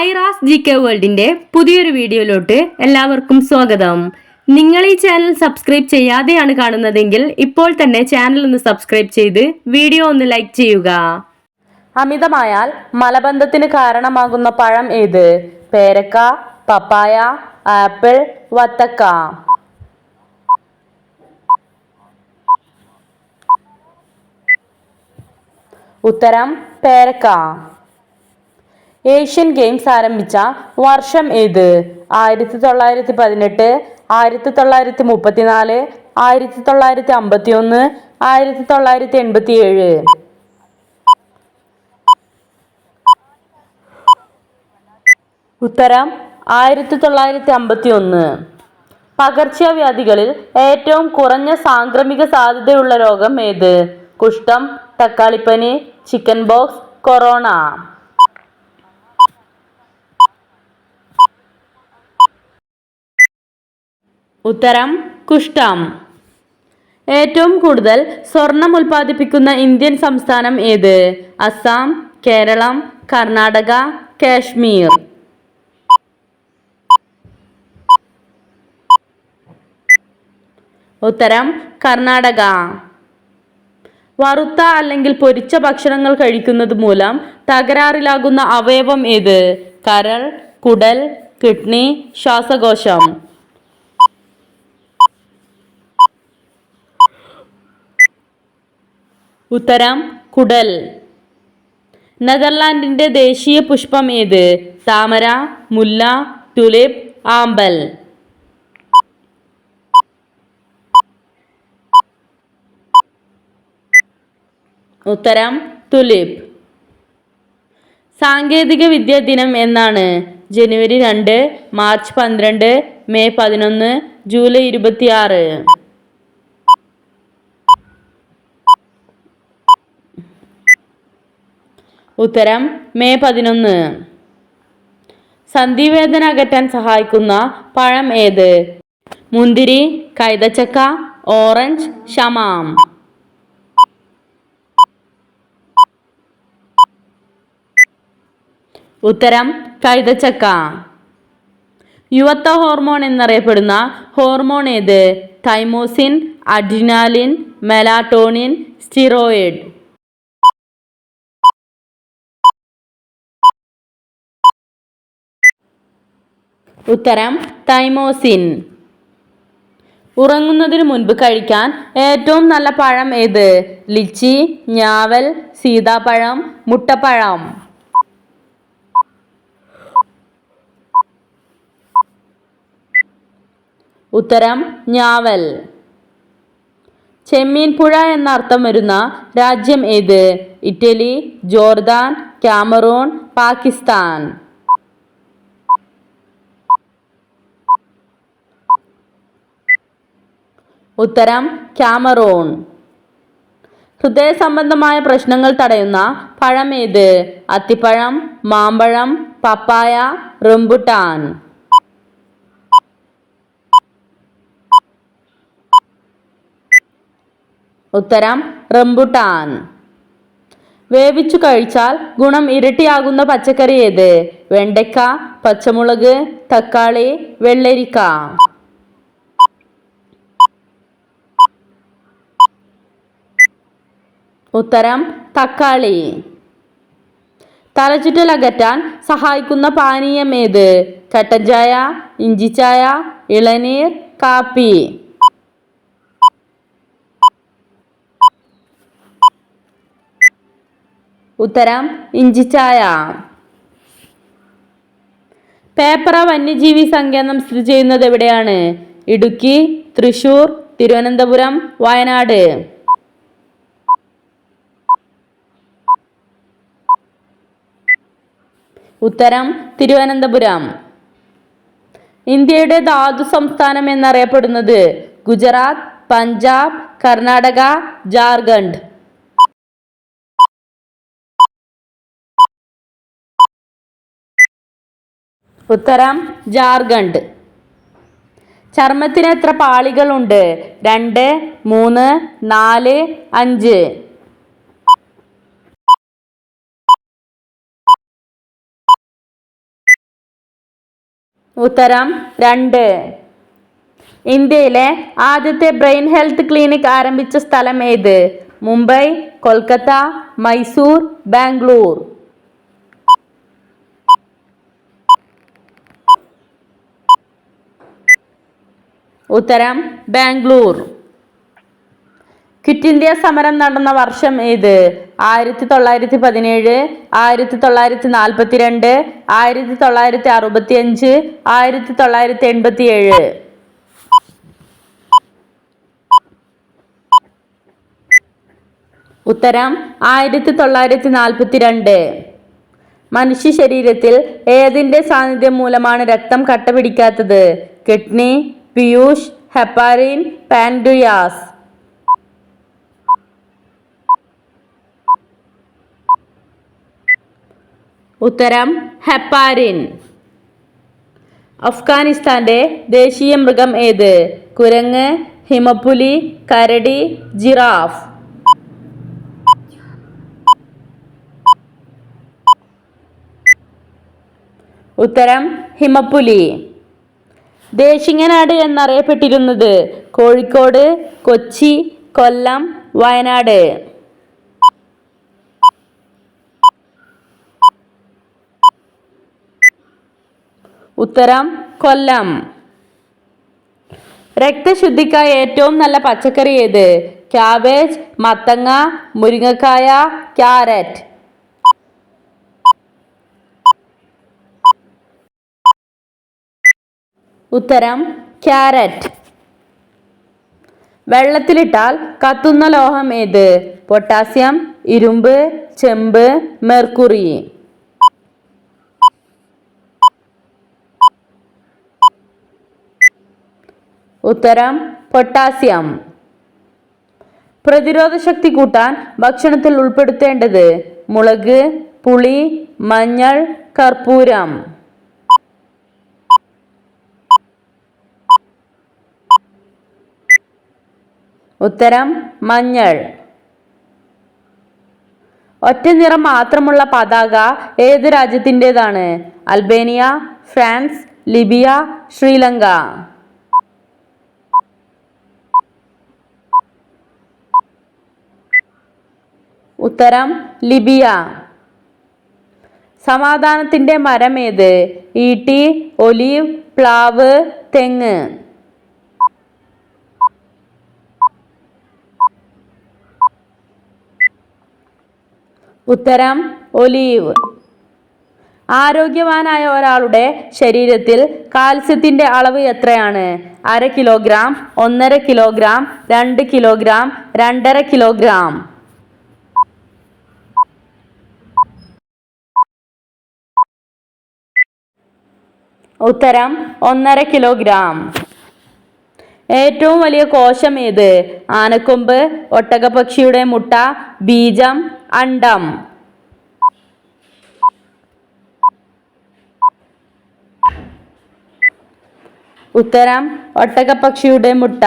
Aira's G K വേൾഡിന്റെ പുതിയൊരു വീഡിയോയിലോട്ട് എല്ലാവർക്കും സ്വാഗതം. നിങ്ങൾ ഈ ചാനൽ സബ്സ്ക്രൈബ് ചെയ്യാതെയാണ് കാണുന്നതെങ്കിൽ ഇപ്പോൾ തന്നെ ചാനൽ ഒന്ന് സബ്സ്ക്രൈബ് ചെയ്ത് വീഡിയോ ഒന്ന് ലൈക്ക് ചെയ്യുക. അമിതമായാൽ മലബന്ധത്തിന് കാരണമാകുന്ന പഴം ഏത്? പേരക്ക പപ്പായ ആപ്പിൾ വത്തക്ക. ഉത്തരം പേരക്ക. ഏഷ്യൻ ഗെയിംസ് ആരംഭിച്ച വർഷം ഏത്? ആയിരത്തി തൊള്ളായിരത്തി പതിനെട്ട് ആയിരത്തി തൊള്ളായിരത്തി മുപ്പത്തിനാല് ആയിരത്തി തൊള്ളായിരത്തി അമ്പത്തി ഒന്ന് ആയിരത്തി തൊള്ളായിരത്തി എൺപത്തി ഏഴ് ഉത്തരം ആയിരത്തി തൊള്ളായിരത്തി അമ്പത്തി ഒന്ന് പകർച്ചവ്യാധികളിൽ ഏറ്റവും കുറഞ്ഞ സാംക്രമിക സാധ്യതയുള്ള രോഗം ഏത്? കുഷ്ഠം തക്കാളിപ്പനി ചിക്കൻ ബോക്സ് കൊറോണ. ഉത്തരം കുഷ്ഠം. ഏറ്റവും കൂടുതൽ സ്വർണം ഉൽപ്പാദിപ്പിക്കുന്ന ഇന്ത്യൻ സംസ്ഥാനം ഏത്? അസം കേരളം കർണാടക കാശ്മീർ. ഉത്തരം കർണാടക. വറുത്ത അല്ലെങ്കിൽ പൊരിച്ച ഭക്ഷണങ്ങൾ കഴിക്കുന്നത് മൂലം തകരാറിലാകുന്ന അവയവം ഏത്? കരൾ കുടൽ കിഡ്നി ശ്വാസകോശം. ഉത്തരം കുടൽ. നെതർലാൻഡിന്റെ ദേശീയ പുഷ്പം ഏത്? താമര മുല്ല ടുലിപ്പ് ആമ്പൽ. ഉത്തരം തുലിപ്പ് സാങ്കേതിക വിദ്യ ദിനം എന്നാണ്. ജനുവരി രണ്ട് മാർച്ച് പന്ത്രണ്ട് മെയ് പതിനൊന്ന് ജൂലൈ ഇരുപത്തിയാറ്. ഉത്തരം മെയ് പതിനൊന്ന്. സന്ധിവേദന അകറ്റാൻ സഹായിക്കുന്ന പഴം ഏത്? മുന്തിരി കൈതച്ചക്ക ഓറഞ്ച് ഷമാം. ഉത്തരം കൈതച്ചക്ക. യുവത്വ ഹോർമോൺ എന്നറിയപ്പെടുന്ന ഹോർമോൺ ഏത്? Thymosin adrenaline melatonin steroid. ഉത്തരം തൈമോസിൻ. ഉറങ്ങുന്നതിന് മുൻപ് കഴിക്കാൻ ഏറ്റവും നല്ല പഴം ഏത്? ലിച്ചി ഞാവൽ സീതാപ്പഴം മുട്ടപ്പഴം. ഉത്തരം ഞാവൽ. ചെമ്മീൻ പുഴ എന്ന അർത്ഥം വരുന്ന രാജ്യം ഏത്? Italy Jordan Cameroon Pakistan. ഉത്തരം ക്യാമറൂൺ ഹൃദയ സംബന്ധമായ പ്രശ്നങ്ങൾ തടയുന്ന പഴം ഏത്? അത്തിപ്പഴം മാമ്പഴം പപ്പായ റംബുട്ടാൻ. ഉത്തരം റംബുട്ടാൻ. വേവിച്ചു കഴിച്ചാൽ ഗുണം ഇരട്ടിയാകുന്ന പച്ചക്കറി ഏത്? വെണ്ടയ്ക്ക പച്ചമുളക് തക്കാളി വെള്ളരിക്ക. ഉത്തരം തക്കാളി. തലചുറ്റൽ അകറ്റാൻ സഹായിക്കുന്ന പാനീയം ഏത്? കട്ടൻ ചായ ഇഞ്ചിച്ചായ ഇളനീർ കാപ്പി. ഉത്തരം ഇഞ്ചിച്ചായ. പേപ്പറ വന്യജീവി സങ്കേതം സ്ഥിതി ചെയ്യുന്നത് എവിടെയാണ്? ഇടുക്കി തൃശൂർ തിരുവനന്തപുരം വയനാട്. ഉത്തരം തിരുവനന്തപുരം. ഇന്ത്യയുടെ ധാതു സംസ്ഥാനം എന്നറിയപ്പെടുന്നത് ഗുജറാത്ത് പഞ്ചാബ് കർണാടക ജാർഖണ്ഡ്. ഉത്തരം ജാർഖണ്ഡ്. ചർമ്മത്തിന് എത്ര പാളികളുണ്ട്? രണ്ട് മൂന്ന് നാല് അഞ്ച്. ഉത്തരം രണ്ട്. ഇന്ത്യയിലെ ആദ്യത്തെ ബ്രെയിൻ ഹെൽത്ത് ക്ലിനിക് ആരംഭിച്ച സ്ഥലം ഏത്? മുംബൈ കൊൽക്കത്ത മൈസൂർ ബാംഗ്ലൂർ. ഉത്തരം ബാംഗ്ലൂർ. ക്വിറ്റ് ഇന്ത്യ സമരം നടന്ന വർഷം ഏത്? ആയിരത്തി തൊള്ളായിരത്തി പതിനേഴ് ആയിരത്തി തൊള്ളായിരത്തി നാൽപ്പത്തി രണ്ട് ആയിരത്തി തൊള്ളായിരത്തി അറുപത്തി അഞ്ച് ആയിരത്തി തൊള്ളായിരത്തി എൺപത്തി ഏഴ് ഉത്തരം ആയിരത്തി തൊള്ളായിരത്തി നാൽപ്പത്തി രണ്ട് മനുഷ്യ ശരീരത്തിൽ ഏതിന്റെ സാന്നിധ്യം മൂലമാണ് രക്തം കട്ട പിടിക്കാത്തത് കിഡ്നി പിയൂഷ് ഹെപ്പാരിൻ പാൻഡുയാസ്. ഉത്തരം ഹെപ്പാരിൻ. അഫ്ഗാനിസ്ഥാന്റെ ദേശീയ മൃഗം ഏത്? കുരങ്ങ് ഹിമപ്പുലി കരടി ജിറാഫ്. ഉത്തരം ഹിമപ്പുലി. ദേശിങ്ങനാട് എന്നറിയപ്പെട്ടിരുന്നത് കോഴിക്കോട് കൊച്ചി കൊല്ലം വയനാട്. ഉത്തരം കൊല്ലം. രക്തശുദ്ധിക്കായി ഏറ്റവും നല്ല പച്ചക്കറി ഏത്? ക്യാബേജ് മത്തങ്ങ മുരിങ്ങക്കായ ക്യാരറ്റ്. ഉത്തരം ക്യാരറ്റ്. വെള്ളത്തിലിട്ടാൽ കത്തുന്ന ലോഹം ഏത്? പൊട്ടാസ്യം ഇരുമ്പ് ചെമ്പ് മെർക്കുറി. ഉത്തരം പൊട്ടാസ്യം. പ്രതിരോധ ശക്തി കൂട്ടാൻ ഭക്ഷണത്തിൽ ഉൾപ്പെടുത്തേണ്ടത് മുളക് പുളി മഞ്ഞൾ കർപ്പൂരം. ഉത്തരം മഞ്ഞൾ. ഒറ്റ നിറം മാത്രമുള്ള പതാക ഏത് രാജ്യത്തിന്റെതാണ്? Albania France Libya Sri Lanka. ഉത്തരം ലിബിയ. സമാധാനത്തിന്റെ മരം ഏത്? ഈട്ടി ഒലീവ് പ്ലാവ് തെങ്ങ്. ഉത്തരം ഒലീവ്. ആരോഗ്യവാനായ ഒരാളുടെ ശരീരത്തിൽ കാൽസ്യത്തിന്റെ അളവ് എത്രയാണ്? അര കിലോഗ്രാം ഒന്നര കിലോഗ്രാം രണ്ട് കിലോഗ്രാം രണ്ടര കിലോഗ്രാം. ഉത്തരം ഒന്നര കിലോഗ്രാം. ഏറ്റവും വലിയ കോശം ഏത്? ആനക്കൊമ്പ് ഒട്ടകപക്ഷിയുടെ മുട്ട ബീജം അണ്ടം. ഉത്തരം ഒട്ടകപക്ഷിയുടെ മുട്ട.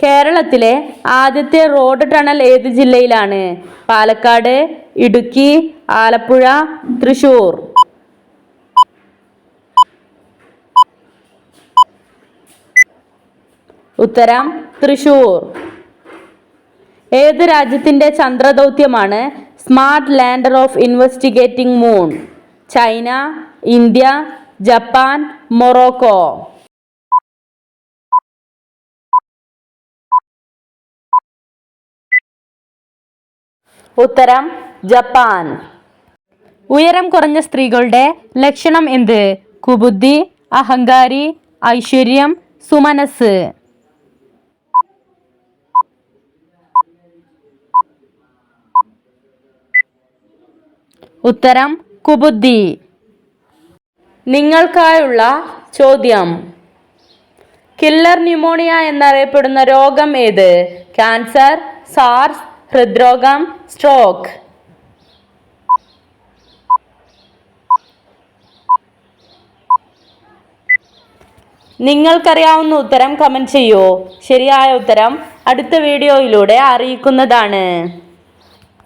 കേരളത്തിലെ ആദ്യത്തെ റോഡ് ടണൽ ഏത് ജില്ലയിലാണ്? പാലക്കാട് ഇടുക്കി ആലപ്പുഴ തൃശൂർ. ഉത്തരം തൃശൂർ. ഏത് രാജ്യത്തിന്റെ ചന്ദ്രദൗത്യമാണ് smart lander of investigating moon? China India Japan Morocco. ഉത്തരം ജപ്പാൻ. ഉയരം കുറഞ്ഞ സ്ത്രീകളുടെ ലക്ഷണം എന്ത്? കുബുദ്ധി അഹങ്കാരി ഐശ്വര്യം സുമനസ്. ഉത്തരം കുബുദ്ധി. നിങ്ങൾക്കായുള്ള ചോദ്യം. കില്ലർ ന്യൂമോണിയ എന്നറിയപ്പെടുന്ന രോഗം ഏത്? ക്യാൻസർ സാർസ് ഹൃദ്രോഗം സ്ട്രോക്ക്. നിങ്ങൾക്കറിയാവുന്ന ഉത്തരം കമന്റ് ചെയ്യൂ. ശരിയായ ഉത്തരം അടുത്ത വീഡിയോയിലൂടെ അറിയിക്കുന്നതാണ്.